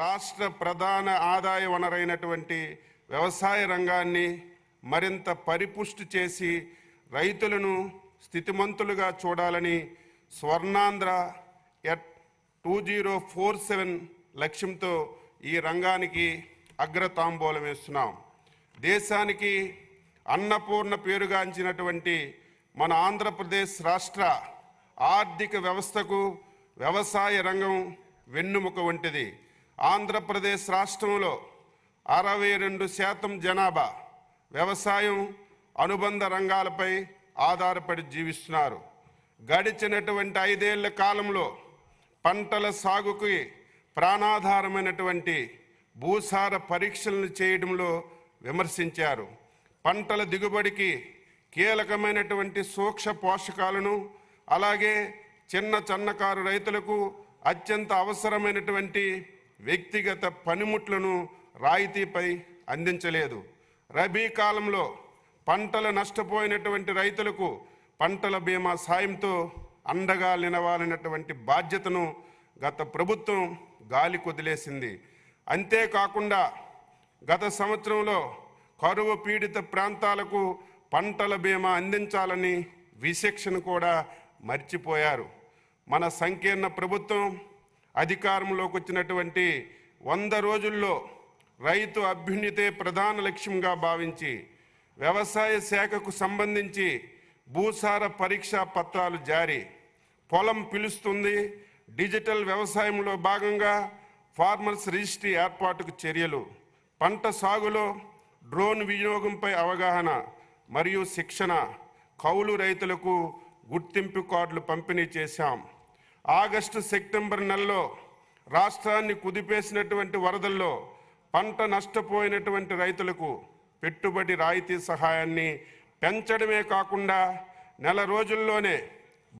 రాష్ట్ర ప్రధాన ఆదాయ వనరైనటువంటి వ్యవసాయ రంగాన్ని మరింత పరిపుష్టి చేసి రైతులను స్థితిమంతులుగా చూడాలని Swarnandhra at two zero four seven లక్ష్యంతో ఈ రంగానికి అగ్రతాంబూలం వేస్తున్నాం. దేశానికి అన్నపూర్ణ పేరుగాంచినటువంటి మన ఆంధ్రప్రదేశ్ రాష్ట్ర ఆర్థిక వ్యవస్థకు వ్యవసాయ రంగం వెన్నుముక వంటిది. ఆంధ్రప్రదేశ్ రాష్ట్రంలో అరవై రెండు శాతం జనాభా వ్యవసాయం అనుబంధ రంగాలపై ఆధారపడి జీవిస్తున్నారు. గడిచినటువంటి ఐదేళ్ళ కాలంలో పంటల సాగుకి ప్రాణాధారమైనటువంటి భూసార పరీక్షలను చేయడంలో విమర్శించారు. పంటల దిగుబడికి కీలకమైనటువంటి సూక్ష్మ పోషకాలను అలాగే చిన్న చన్నకారు రైతులకు అత్యంత అవసరమైనటువంటి వ్యక్తిగత పనిముట్లను రాయితీపై అందించలేదు. రబీ కాలంలో పంటలు నష్టపోయినటువంటి రైతులకు పంటల బీమా సాయంతో అండగా నిలవాలన్నటువంటి బాధ్యతను గత ప్రభుత్వం గాలి కొదిలేసింది. అంతేకాకుండా గత సంవత్సరంలో కరువు పీడిత ప్రాంతాలకు పంటల బీమా అందించాలని విశిక్షను కూడా మర్చిపోయారు. మన సంకీర్ణ ప్రభుత్వం అధికారంలోకి వచ్చినటువంటి వంద రోజుల్లో రైతు అభ్యున్నతే ప్రధాన లక్ష్యంగా భావించి వ్యవసాయ శాఖకు సంబంధించి భూసార పరీక్షా పత్రాలు జారీ. పొలం పిలుస్తుంది. డిజిటల్ వ్యవసాయంలో భాగంగా ఫార్మర్స్ రిజిస్ట్రీ ఏర్పాటుకు చర్యలు. పంట సాగులో డ్రోన్ వినియోగంపై అవగాహన మరియు శిక్షణ. కౌలు రైతులకు గుర్తింపు కార్డులు పంపిణీ చేశాం. ఆగస్టు సెప్టెంబర్ నెలలో రాష్ట్రాన్ని కుదిపేసినటువంటి వరదల్లో పంట నష్టపోయినటువంటి రైతులకు పెట్టుబడి రాయితీ సహాయాన్ని పెంచడమే కాకుండా నెల రోజుల్లోనే